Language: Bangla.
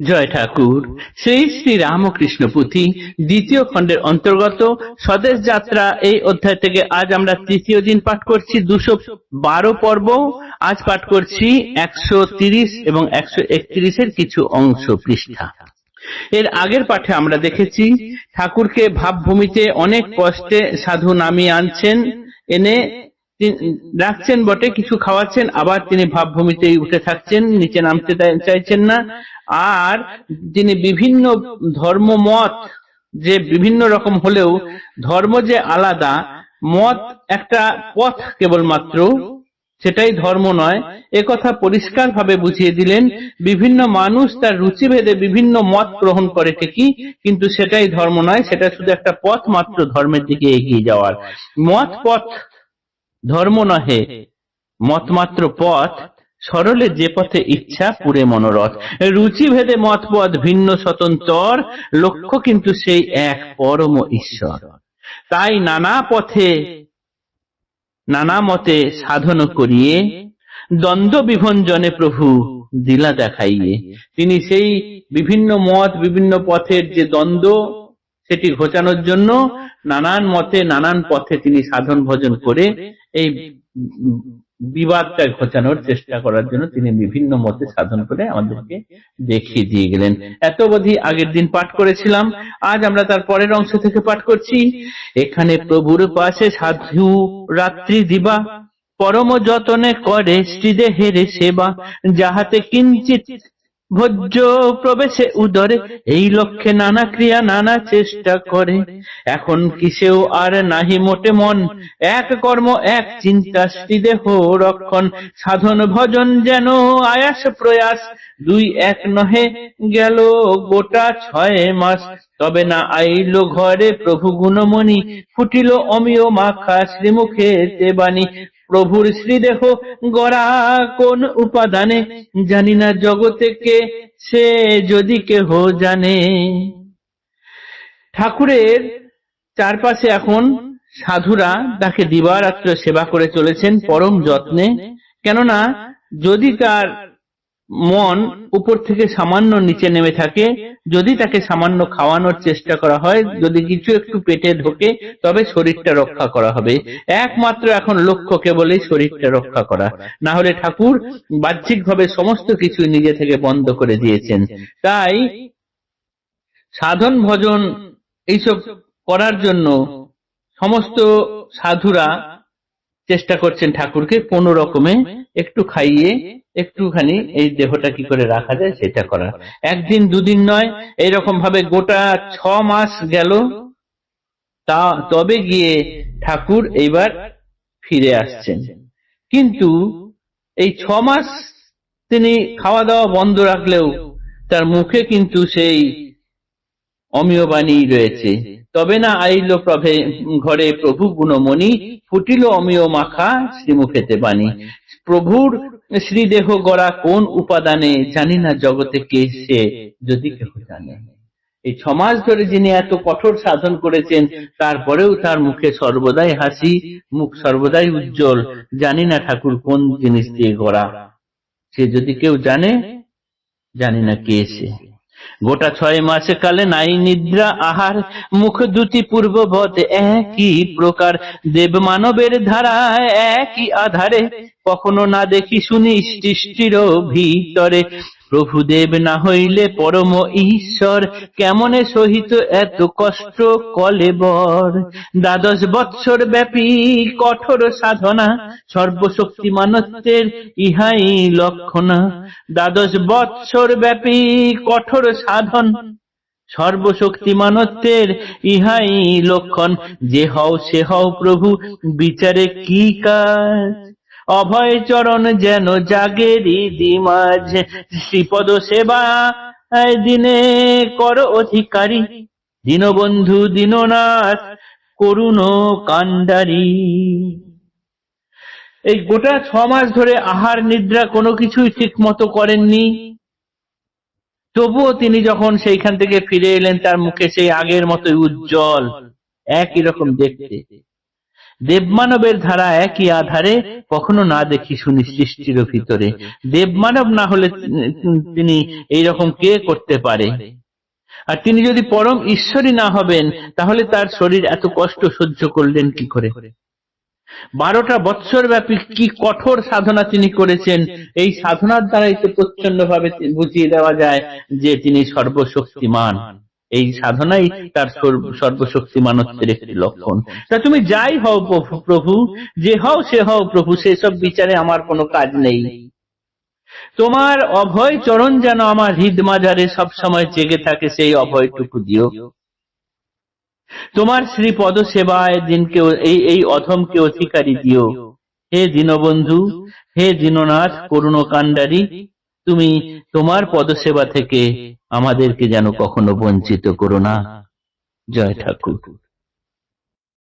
জয় ঠাকুর। শ্রী শ্রী রামকৃষ্ণ পুঁথি দ্বিতীয় খণ্ডের অন্তর্গত স্বদেশ যাত্রা এই অধ্যায় থেকে আজ আমরা তৃতীয় দিন পাঠ করছি দুশো বারো পর্ব। আজ পাঠ করছি একশো তিরিশ এবং একশো একত্রিশের কিছু অংশ পৃষ্ঠা। এর আগের পাঠে আমরা দেখেছি, ঠাকুরকে ভাবভূমিতে অনেক কষ্টে সাধু নামিয়ে আনছেন। এনে রাখছেন বটে, কিছু খাওয়াচ্ছেন, আবার তিনি ভাবভূমিতেই উঠে থাকছেন, নিচে নামতে চাইছেন না। আর তিনি বিভিন্ন ধর্মমত, যে বিভিন্ন রকম হলেও ধর্ম যে আলাদা, মত একটা পথ কেবলমাত্র, সেটাই ধর্ম নয়। একথা পরিষ্কার ভাবে বুঝিয়ে দিলেন, বিভিন্ন মানুষ তার রুচিভেদে বিভিন্ন মত গ্রহণ করে ঠিকই, কিন্তু সেটাই ধর্ম নয়, সেটা শুধু একটা পথ মাত্র ধর্মের দিকে এগিয়ে যাওয়ার। মত পথ ধর্ম নহে। মতমাত্র পথ, সরলে যে পথে ইচ্ছা পুরে মনোরথ। রুচি ভেদে মত পথ ভিন্ন স্বতন্ত্র, লক্ষ্য কিন্তু সেই এক পরম ঈশ্বর। তাই নানা পথে, নানা মতে সাধন করিয়ে, দ্বন্দ্ব বিভঞ্জনে প্রভু দিলা দেখাইয়ে। তিনি সেই বিভিন্ন মত, বিভিন্ন পথের যে দ্বন্দ্ব সেটি ঘোচানোর জন্য নানান মতে, নানান পথে তিনি সাধন ভজন করে এই বিবাদটা ঘোচানোর চেষ্টা করার জন্য তিনি বিভিন্ন মতে সাধন করে আমাদেরকে দেখিয়ে দিয়ে গেলেন। এত অবধি আগের দিন পাঠ করেছিলাম। আজ আমরা তার পরের অংশ থেকে পাঠ করছি। এখানে প্রভুর পাশে সাধু রাত্রি দিবা, পরম যতনে করে শ্রীদেহের সেবা, যাহাতে কিঞ্চিত ভোজ্য প্রবেশে উদরে, এই লক্ষ্যে নানা ক্রিয়া, নানা চেষ্টা করে। এখন কিসেও আর নাহি মোটে মন। এক কর্ম, এক চিন্তা শ্রীদেহ রক্ষণ। সাধন, ভজন যেন আয়াস প্রয়াস। দুই এক নহে, গেল গোটা ছয় মাস। তবে না আইল ঘরে প্রভু গুণমণি। ফুটিল অমিয় মাখা শ্রীমুখে দেবানী প্রভুর শ্রীদেহ গড়া কোন উপাদানে? জানি না জগতে কে সে যদি কেহ জানে। ঠাকুরের চারপাশে এখন সাধুরা তাকে দিবারাত্র সেবা করে চলেছেন পরম যত্নে। কেননা যদি তার মন উপর থেকে সামান্য নিচে নেমে থাকে। যদি তাকে সামান্য খাওয়ানোর চেষ্টা করা হয়, যদি কিছু একটু পেটে ঢোকে, তবে শরীরটা রক্ষা করা হবে। একমাত্র এখন লক্ষ্য কেবলই শরীরটা রক্ষা করা। না হলে ঠাকুর বাহ্যিকভাবে সমস্ত কিছু নিজে থেকে বন্ধ করে দিয়েছেন। তাই সাধন ভজন এইসব করার জন্য সমস্ত সাধুরা চেষ্টা করছেন ঠাকুরকে কোন রকমে একটু খাইয়ে, একটুখানি এই দেহটা কি করে রাখা যায় সেটা করা একদিন, দুদিন নয় এইরকম ভাবে গোটা ছ মাস গেল। তা তবে গিয়ে ঠাকুর এইবার ফিরে আসছেন। কিন্তু এই ছ মাস তিনি খাওয়া দাওয়া বন্ধ রাখলেও তার মুখে কিন্তু সেই অমিয় বাণী রয়েছে। তবে না আইল প্রভে, ঘরে প্রভু গুণমণি, ফুটিল অমিয় মাখা শ্রীমুখেতে বাণী। প্রভুর শ্রীদেহ গড়া কোন উপাদানে জানি না জগতে কে সে, যদি কেহ জানে। এই ছমাস ধরে যিনি এত কঠোর সাধন করেছেন, তারপরেও তার মুখে সর্বদাই হাসি, মুখ সর্বদাই উজ্জ্বল। জানি না ঠাকুর কোন জিনিস দিয়ে গড়া। সে যদি কেউ জানে, জানি না কে সে। গোটা ছয় মাস কালে নাই নিদ্রা আহার, মুখ দুটি পূর্ববৎ একই প্রকার। দেব মানবের ধারায় একই আধারে, কখনো না দেখি শুনি সৃষ্টির ভিতরে। প্রভুদেব না হইলে পরম ঈশ্বর কেমনে সহিত এত কষ্ট কলেবর দ্বাদশ বৎসর ব্যাপী কঠোর সাধনা সর্বশক্তি সর্বশক্তিমানত্বের ইহাই লক্ষণা। দ্বাদশ বৎসর ব্যাপী কঠোর সাধন সর্বশক্তি সর্বশক্তিমানত্বের ইহাই লক্ষণ। যে হও সে হও প্রভু, বিচারে কি কাজ? অভয় চরণ যেন জাগেরি দিমাজ শ্রীপদ সেবা দিনে কর অধিকারী। দীনবন্ধু দীননাথ, করুণ কান্ডারি এই গোটা ছ মাস ধরে আহার, নিদ্রা কোনো কিছুই ঠিক মতো করেননি। তবুও তিনি যখন সেইখান থেকে ফিরে এলেন, তার মুখে সেই আগের মতোই উজ্জ্বল, একই রকম দেখতে। দেবমানবের ধারা একই আধারে কখনো না দেখি শুনি সৃষ্টির ভিতরে। দেবমানব না হলে তিনি এইরকম কে করতে পারে? আর তিনি যদি পরম ঈশ্বরই না হবেন, তাহলে তার শরীর এত কষ্ট সহ্য করলেন কি করে? বারোটা বৎসর ব্যাপী কি কঠোর সাধনা তিনি করেছেন, এই সাধনার দ্বারাই তো প্রচ্ছন্ন ভাবে বুঝিয়ে দেওয়া যায় যে তিনি সর্বশক্তিমান। এই সাধনাই তার সর্ব- সর্বশক্তিমানত্বের একটি লক্ষণ। তা তুমি যাই হও প্রভু- যে হও সে হও প্রভু, সেসব বিচারে আমার কোনো কাজ নেই। তোমার অভয় চরণ যেন আমার হৃদ মাজারে সবসময় জেগে থাকে, সেই অভয়টুকু দিও। তোমার শ্রী পদ সেবায় দিনকে এই এই অধমকে অধিকারী দিও। হে দীনবন্ধু, হে দীননাথ করুণ কাণ্ডারী তুমি তোমার পদসেবা থেকে আমাদেরকে যেন কখনো বঞ্চিত করো না। জয় ঠাকুর।